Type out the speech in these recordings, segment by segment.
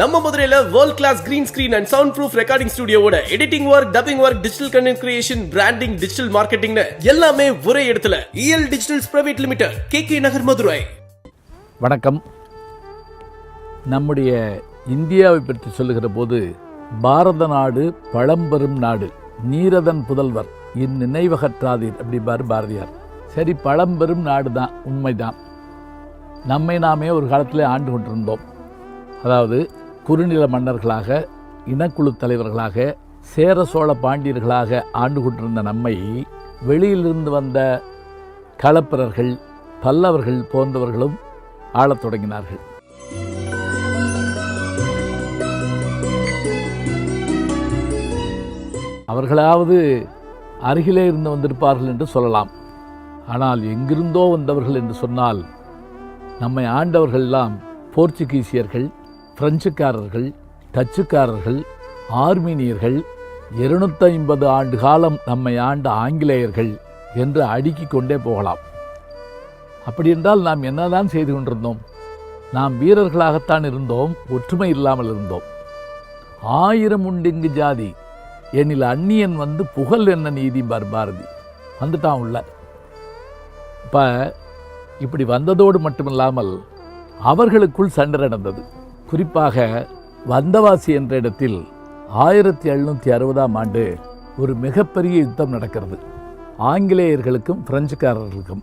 நம்ம மதுரையில world class green screen and sound proof recording ஸ்டுடியோட editing work dubbing work digital content creation branding digital marketing எல்லாமே ஒரே இடத்துல EL digitals private limited K K Nagar Madurai வணக்கம். நம்முடைய இந்தியாவை பற்றி சொல்லுகிற போது பாரத நாடு பழம்பெரும் நாடு நீரதன் புதல்வர் இந்நினைவகற்றாதீர் அப்படிம்பார் பாரதியார். சரி பழம்பெரும் நாடு தான் உண்மைதான். நம்மை நாமே ஒரு காலத்தில் ஆண்டு கொண்டிருந்தோம். அதாவது குறுநில மன்னர்களாக இனக்குழு தலைவர்களாக சேர சோழ பாண்டியர்களாக ஆண்டு கொண்டிருந்த நம்மை வெளியிலிருந்து வந்த களப்பிரர்கள் பல்லவர்கள் போன்றவர்களும் ஆளத் தொடங்கினார்கள். அவர்களாவது அருகிலே இருந்து வந்திருப்பார்கள் என்று சொல்லலாம். ஆனால் எங்கிருந்தோ வந்தவர்கள் என்று சொன்னால் நம்மை ஆண்டவர்கள் எல்லாம் போர்ச்சுகீசியர்கள் பிரெஞ்சுக்காரர்கள் டச்சுக்காரர்கள் ஆர்மீனியர்கள் இருநூத்தி ஐம்பது ஆண்டு காலம் நம்மை ஆண்ட ஆங்கிலேயர்கள் என்று அடுக்கிக் கொண்டே போகலாம். அப்படி என்றால் நாம் என்னதான் செய்து கொண்டிருந்தோம்? நாம் வீரர்களாகத்தான் இருந்தோம் ஒற்றுமை இல்லாமல் இருந்தோம். ஆயிரம் உண்டிங்கு ஜாதி? எனில் அந்நியன் வந்து புகழ் என்ன நீதி பாரதி. வந்துட்டான் உள்ள. இப்போ இப்படி வந்ததோடு மட்டுமில்லாமல் அவர்களுக்குள் சண்டை நடந்தது. குறிப்பாக வந்தவாசி என்ற இடத்தில் ஆயிரத்தி எழுநூற்றி அறுபதாம் ஆண்டு ஒரு மிகப்பெரிய யுத்தம் நடக்கிறது. ஆங்கிலேயர்களுக்கும் பிரெஞ்சுக்காரர்களுக்கும்.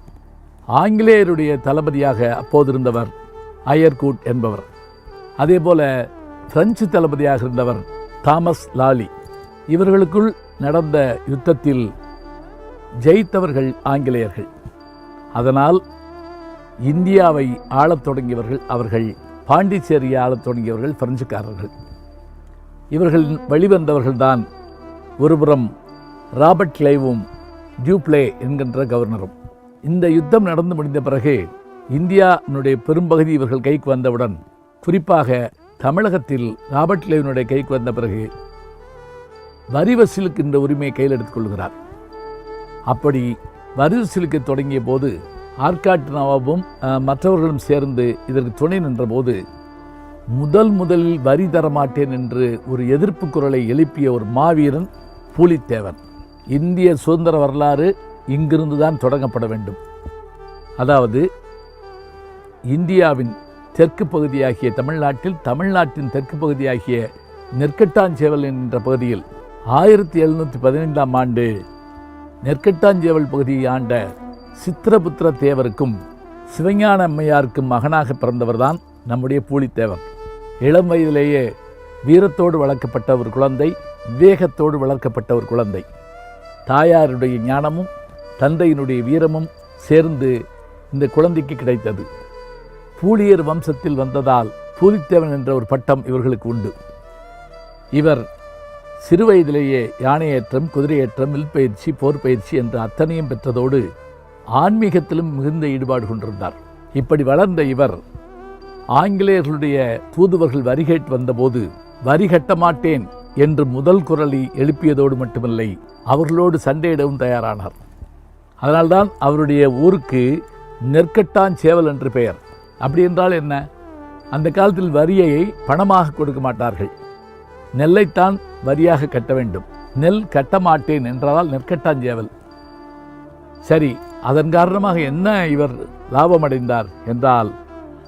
ஆங்கிலேயருடைய தளபதியாக அப்போதிருந்தவர் அயர்கூட் என்பவர். அதே போல பிரெஞ்சு தளபதியாக இருந்தவர் தாமஸ் லாலி. இவர்களுக்குள் நடந்த யுத்தத்தில் ஜெயித்தவர்கள் ஆங்கிலேயர்கள். அதனால் இந்தியாவை ஆளத் தொடங்கியவர்கள் அவர்கள் பாண்டிச்சேரி ஆளத் தொடங்கியவர்கள் பிரெஞ்சுக்காரர்கள். இவர்கள் வெளிவந்தவர்கள்தான் ஒருபுறம் ராபர்ட் கிளைவும் டியூப்ளே என்கின்ற கவர்னரும். இந்த யுத்தம் நடந்து முடிந்த பிறகு இந்தியாவினுடைய பெரும்பகுதி இவர்கள் கைக்கு வந்தவுடன் குறிப்பாக தமிழகத்தில் ராபர்ட் கிளைவனுடைய கைக்கு வந்த பிறகு வரி வசூலுக்கின்ற உரிமையை கையில் எடுத்துக் கொள்கிறார். அப்படி வரி வசூலுக்கு தொடங்கிய போது ஆர்காட் நவாபும் மற்றவர்களும் சேர்ந்து இதற்கு துணை நின்றபோது முதல் முதலில் வரி தரமாட்டேன் என்று ஒரு எதிர்ப்பு குரலை எழுப்பிய ஒரு மாவீரன் பூலித்தேவன். இந்திய சுதந்திர வரலாறு இங்கிருந்து தான் தொடங்கப்பட வேண்டும். அதாவது இந்தியாவின் தெற்கு பகுதியாகிய தமிழ்நாட்டில் தமிழ்நாட்டின் தெற்கு பகுதியாகிய நெற்கட்டாஞ்சேவல் என்ற பகுதியில் ஆயிரத்தி எழுநூற்றி பதினைந்தாம் ஆண்டு நெற்கட்டாஞ்சேவல் பகுதியை ஆண்ட சித்திரபுத்திர தேவருக்கும் சிவஞான அம்மையாருக்கும் மகனாக பிறந்தவர்தான் நம்முடைய பூலித்தேவர் இளம் வயதிலேயே வீரத்தோடு வளர்க்கப்பட்ட ஒரு குழந்தை விவேகத்தோடு வளர்க்கப்பட்ட ஒரு குழந்தை. தாயாருடைய ஞானமும் தந்தையினுடைய வீரமும் சேர்ந்து இந்த குழந்தைக்கு கிடைத்தது. பூலியர் வம்சத்தில் வந்ததால் பூலித்தேவன் என்ற ஒரு பட்டம் இவர்களுக்கு உண்டு. இவர் சிறுவயதிலேயே யானையேற்றம் குதிரையேற்றம் வில் பயிற்சி போர் பயிற்சி என்ற அத்தனையும் பெற்றதோடு ஆன்மீகத்திலும் மிகுந்த ஈடுபாடு கொண்டிருந்தார். இப்படி வளர்ந்த இவர் ஆங்கிலேயர்களுடைய தூதுவர்கள் வரி கேட்டு வந்தபோது வரி கட்ட மாட்டேன் என்று முதல் குரலை எழுப்பியதோடு மட்டுமில்லை அவர்களோடு சண்டையிடவும் தயாரானார். அதனால்தான் அவருடைய ஊருக்கு நெற்கட்டாஞ்சேவல் என்று பெயர். அப்படி என்றால் என்ன? அந்த காலத்தில் வரியை பணமாக கொடுக்க மாட்டார்கள். நெல்லைத்தான் வரியாக கட்ட வேண்டும். நெல் கட்ட மாட்டேன் என்றால் நெற்கட்டாஞ்சேவல் சரி அதன் காரணமாக என்ன இவர் லாபம் அடைந்தார் என்றால்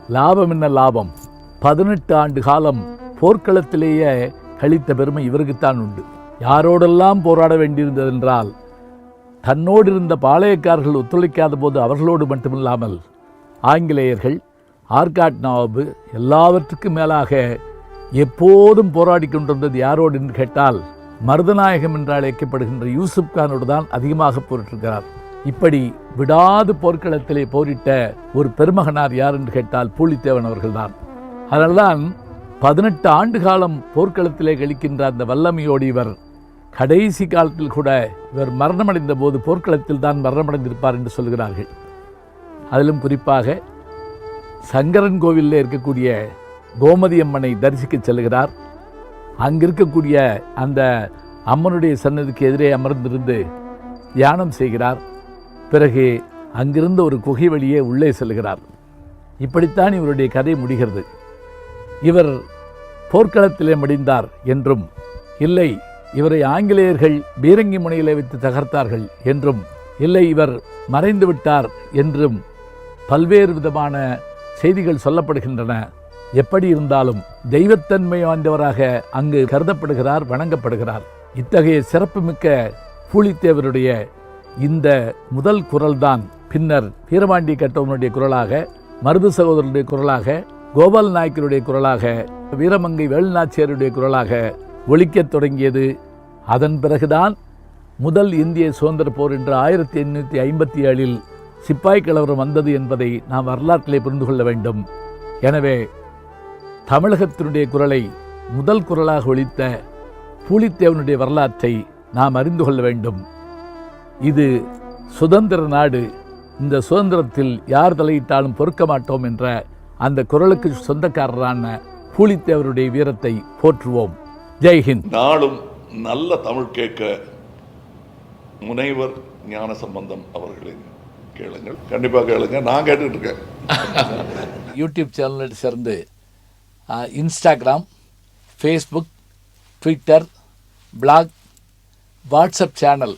லாபம் என்ன லாபம்? பதினெட்டு ஆண்டு காலம் போர்க்களத்திலேயே கழித்த பெருமை இவருக்குத்தான் உண்டு. யாரோடெல்லாம் போராட வேண்டியிருந்ததென்றால் தன்னோடு இருந்த பாளையக்காரர்கள் ஒத்துழைக்காத போது அவர்களோடு மட்டுமில்லாமல் ஆங்கிலேயர்கள் ஆர்காட் நவாபு எல்லாவற்றுக்கும் மேலாக எப்போதும் போராடி கொண்டிருந்தது யாரோடு? என்று கேட்டால் மருதநாயகம் என்று அழைக்கப்படுகின்ற யூசுப் கானோடு தான் அதிகமாக போரிட்டிருக்கிறார். இப்படி விடாது போர்க்களத்திலே போரிட்ட ஒரு பெருமகனார் யார் என்று கேட்டால் பூலித்தேவன் அவர்கள்தான். அதனால்தான் பதினெட்டு ஆண்டு காலம் போர்க்களத்திலே கழிக்கின்ற அந்த வல்லமையோடு இவர் கடைசி காலத்தில் கூட இவர் மரணமடைந்த போது போர்க்களத்தில் தான் மரணமடைந்திருப்பார் என்று சொல்கிறார்கள். அதிலும் குறிப்பாக சங்கரன் கோவிலில் இருக்கக்கூடிய கோமதி அம்மனை தரிசிக்க செல்கிறார். அங்கிருக்கக்கூடிய அந்த அம்மனுடைய சன்னதிக்கு எதிரே அமர்ந்திருந்து தியானம் செய்கிறார். பிறகு அங்கிருந்த ஒரு குகை வழியே உள்ளே செல்கிறார். இப்படித்தான் இவருடைய கதை முடிகிறது. இவர் போர்க்களத்திலே மடிந்தார் என்றும் இல்லை இவரை ஆங்கிலேயர்கள் பீரங்கி முனையிலே வைத்து தகர்த்தார்கள் என்றும் இல்லை இவர் மறைந்து விட்டார் என்றும் பல்வேறு விதமான செய்திகள் சொல்லப்படுகின்றன. எப்படி இருந்தாலும் தெய்வத்தன்மை வாய்ந்தவராக அங்கு கருதப்படுகிறார் வணங்கப்படுகிறார். இத்தகைய சிறப்புமிக்க பூலித்தேவருடைய இந்த முதல் குரல்தான் பின்னர் வீரபாண்டி கட்டவனுடைய குரலாக மருது சகோதரனுடைய குரலாக கோபால் நாயக்கருடைய குரலாக வீரமங்கை வேலுநாச்சியாருடைய குரலாக ஒழிக்கத் தொடங்கியது. அதன் பிறகுதான் முதல் இந்திய சுதந்திர போர் என்று ஆயிரத்தி எண்ணூற்றி ஐம்பத்தி ஏழில் சிப்பாய் கலவரம் வந்தது என்பதை நாம் வரலாற்றிலே புரிந்து கொள்ள வேண்டும். எனவே தமிழகத்தினுடைய குரலை முதல் குரலாக ஒழித்த பூலித்தேவனுடைய வரலாற்றை நாம் அறிந்து கொள்ள வேண்டும். இது சுதந்திர நாடு. இந்த சுதந்திரத்தில் யார் தலையிட்டாலும் பொறுக்க மாட்டோம் என்ற அந்த குரலுக்கு சொந்தக்காரரான பூலித்தேவருடைய வீரத்தை போற்றுவோம். ஜெய்ஹிந்த் நாளும் நல்ல தமிழ் கேட்க முனைவர் ஞான சம்பந்தம் அவர்களின் கேளுங்கள். கண்டிப்பாக கேளுங்க. நான் கேட்டுட்டு இருக்கேன் யூடியூப் சேனலில் சேர்ந்து Instagram Facebook Twitter blog WhatsApp channel